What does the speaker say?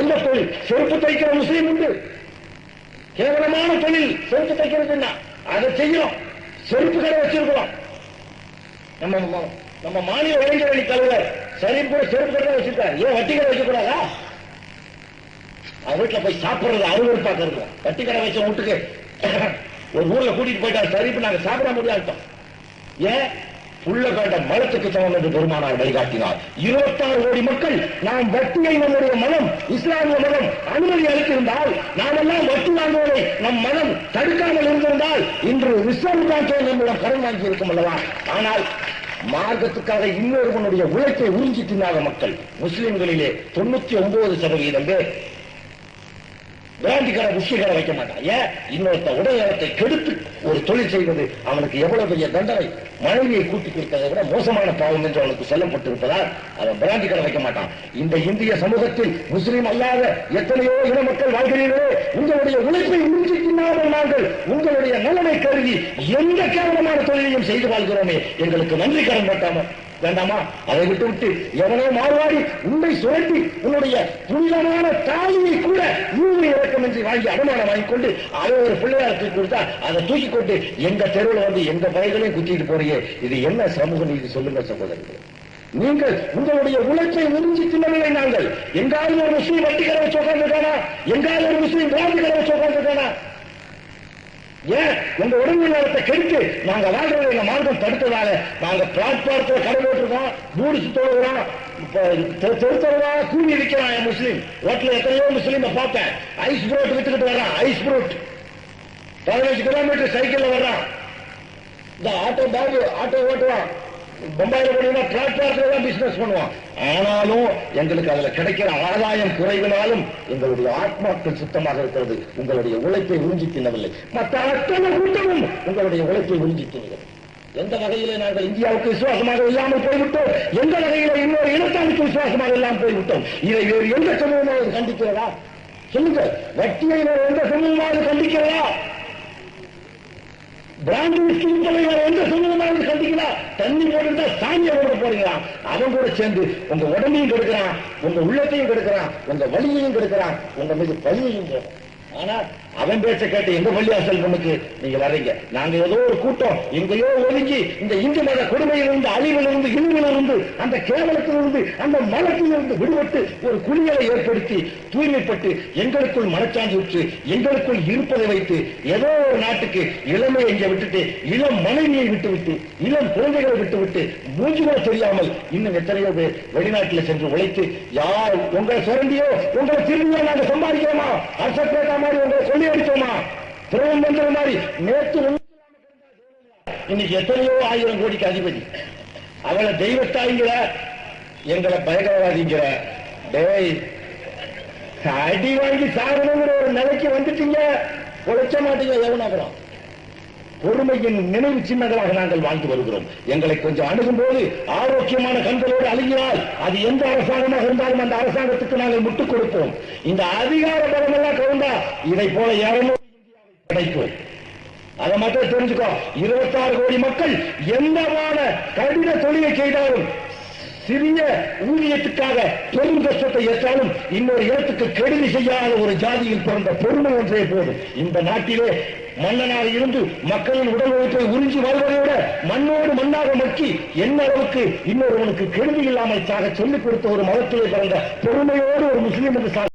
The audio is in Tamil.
எந்த தொழில்? செருப்பு தைக்கிற முஸ்லீம் உண்டு. கேவலமான தொழில் செருப்பு தைக்கிறதுன்னா அதை செய்யறோம் செருப்பு கடை வச்சிருக்கிறோம். நம்ம நம்ம மாநில இளைஞரணி தலைவர் சரிப்பு செருப்பு கடை வச்சிருக்காரு. ஏன் வட்டி கடை வச்சுக்கூடாதா அவர் வீட்டுல போய் சாப்பிடுறது அருவருப்பா கருது. வட்டி கடை வச்ச வீட்டுக்கு ஒரு ஊர்ல கூட்டிட்டு போயிட்டா சரிப்பு நாங்க சாப்பிட முடியாது ஏன்? உள்ள கண்ட மலத்துக்கு சமம் என்று பெருமானார் வழிகாட்டினார். இருபத்தாறு கோடி மக்கள் நாம் வட்டியை நம்முடைய மனம் இஸ்லாமிய மதம் அனுமதி அளித்திருந்தால் நாம் எல்லாம் வட்டி வாங்குவதை நம் மனம் தடுக்காமல் இருந்திருந்தால் இன்று ரிசர்வ் பேங்கை நம்மிடம் கடன் வாங்கி இருக்கும் அல்லவா? ஆனால் மார்க்கத்துக்காக இன்னொருவனுடைய உழைப்பை உறிஞ்சி தின்னாத மக்கள். முஸ்லிம்களிலே தொண்ணூத்தி ஒன்பது சதவீதம் பேர் பிராண்டி கடை கடை வைக்க மாட்டான். ஏன்? இன்னொருத்த உடல்நலத்தை கெடுத்து ஒரு தொழில் செய்வது அவனுக்கு எவ்வளவு பெரிய தண்டனை? மனைவியை கூட்டி கொடுத்ததை விட மோசமான பாவம் என்று அவனுக்கு சொல்லப்பட்டிருப்பதால் அவன் பிராண்டி கடை வைக்க மாட்டான். இந்த இந்திய சமூகத்தில் முஸ்லீம் அல்லாத எத்தனையோ இன மக்கள் வாழ்கிறீர்களே உங்களுடைய உழைப்பை உறிஞ்சி தின்னாமல் நாங்கள் உங்களுடைய நலனை கருதி எந்த கேவலமான தொழிலையும் செய்து வாழ்கிறோமே எங்களுக்கு நன்றி கடன் பட்டாமல் வேண்டாமா? அதை விட்டு விட்டு எவனோ மாறுவாடி உன்னை சுரண்டி உன்னுடைய புனிதமான தாலியை கூட ஊழி இறக்கமின்றி வாங்கி அடமானம் வாங்கி கொண்டு அதை ஒரு பிள்ளையார் தூக்கி கொடுத்தா அதை தூக்கி கொண்டு எங்க தெருவில் வந்து எங்க பயிர்களையும் குத்திட்டு போறீங்க இது என்ன சமூக நீதி? சொல்லுங்க சகோதரர்களே. நீங்கள் உங்களுடைய உழைப்பை உறிஞ்சி தின்னவில்லை நாங்கள். எங்காவது ஒரு முஸ்லீம் வட்டி கடை வச்சு உட்காந்துருக்கானா எங்காவது ஒரு முஸ்லீம் பிராந்தி கடை வச்சு ஏன்? எங்க உடம்பு நலத்தை கெடுத்து நாங்க வாழ்றதை எங்க மார்க்கம் தடுத்ததால நாங்க பிளாட்பாரத்துல கடை போட்டிருக்கோம் மூடி சுத்தோடுறோம் தெருத்தரவா கூலி விற்கிறான் என் முஸ்லீம். ஹோட்டல் எத்தனையோ முஸ்லீம் பார்த்தேன். ஐஸ் புரோட் வித்துக்கிட்டு வர்றான் ஐஸ் புரோட். பதினஞ்சு கிலோமீட்டர் சைக்கிள்ல வர்றான். இந்த ஆட்டோ பேக் ஆட்டோ ஓட்டுவான். பம்பாயில போனீங்கன்னா தான் பிசினஸ் பண்ணுவோம் ஆனாலும் எங்களுக்கு அதுல கிடைக்கிற ஆதாயம் குறைவினாலும் எங்களுடைய ஆத்மாக்கள் சுத்தமாக இருக்கிறது. உங்களுடைய உழைப்பை உறிஞ்சி தின்னவில்லை. மற்ற அத்தனை கூட்டமும் உங்களுடைய உழைப்பை உறிஞ்சி தின்னுகிறது எந்த வகையில நாங்கள் இந்தியாவுக்கு விசுவாசமாக இல்லாமல் போய்விட்டோம்? எந்த வகையில இன்னொரு இனத்தானுக்கு விசுவாசமாக இல்லாமல் போய்விட்டோம்? இதை வேறு எந்த சமூகமாக கண்டிக்கிறதா? சொல்லுங்க வட்டியை வேறு எந்த சமூகமாக கண்டிக்கிறதா? பிராண்ட் விஸ்கிங் தலைவர் எந்த சமூகமாவது கண்டிக்கிறா தண்ணி போட்டுட்டா சாமியை போட போறீங்களா? அவன் கூட சேர்ந்து உங்க உடம்பையும் கெடுக்கிறான் உங்க உள்ளத்தையும் கெடுக்கிறான் உங்க வலியையும் கெடுக்கிறான் உங்க மீது பழியையும் போடுறான் ஆனா அவன் பேச்ச கேட்டு எங்க பள்ளியாசல் பொண்ணுக்கு நீங்க வர்றீங்க? நாங்க ஏதோ ஒரு கூட்டம் எங்கேயோ ஒதுங்கி இந்த இந்து மத கொடுமையிலிருந்து அழிவிலிருந்து இழிவிலிருந்து அந்த கேவலத்திலிருந்து அந்த மலத்திலிருந்து விடுபட்டு ஒரு குளியலை ஏற்படுத்தி தூய்மைப்பட்டு எங்களுக்குள் மனச்சாஞ்சி விட்டு எங்களுக்குள் இருப்பதை வைத்து ஏதோ ஒரு நாட்டுக்கு இளமையை இங்க விட்டுட்டு இளம் மனைவியை விட்டு விட்டு இளம் குழந்தைகளை விட்டு விட்டு மூஞ்சி கூட தெரியாமல் இன்னும் எத்தனையோ பேர் வெளிநாட்டில் சென்று உழைத்து யார் உங்களை சுரண்டியோ உங்களை திரும்பியோ நாங்க சம்பாதிக்கிறோமா? அசப்பேட்டா மாதிரி ஒன்றை சொல்லி அடித்தோமா? திருவன் பண்ற மாதிரி நேற்று இன்னைக்கு எத்தனையோ ஆயிரம் கோடிக்கு அதிபதி. அவளை தெய்வத்தாய்ங்கிற எங்களை பயங்கரவாதிங்கிற டேய் அடி வாங்கி சாகணுங்கிற ஒரு நிலைக்கு வந்துட்டீங்க. உழைச்ச மாட்டீங்க எவனாகிறோம் பொறுமையின் நினைவு சின்னங்களாக நாங்கள் வாழ்ந்து வருகிறோம். எங்களை கொஞ்சம் அணுகும் போது ஆரோக்கியமான கண்களோடு அழுகினால் அது எந்த அரசாங்கமாக இருந்தாலும் அந்த அரசாங்கத்துக்கு நாங்கள் முட்டுக் கொடுப்போம். இந்த அதிகார பலம் எல்லாம் கவுண்டா இதை போல யாரும் கிடைக்கும். அதை மட்டும் தெரிஞ்சுக்கோ இருபத்தாறு கோடி மக்கள் என்னவான கடின தொழிலை செய்தாலும் சிறிய ஊதியத்துக்காக பெரும் கஷ்டத்தை ஏற்றாலும் இன்னொரு இடத்துக்கு கெடுதி செய்யாத ஒரு ஜாதியில் பிறந்த பொறுமை ஒன்றே போதும். இந்த நாட்டிலே மன்னனாக இருந்து மக்களின் உடல் உழைப்பை உறிஞ்சி வருவதை விட மண்ணோடு மண்ணாக மக்கி என்ன அளவுக்கு இன்னொருவனுக்கு கெடுதி இல்லாமல் சாக சொல்லிக் கொடுத்த ஒரு மதத்திலே பிறந்த பொறுமையோடு ஒரு முஸ்லீமுக்கு என்று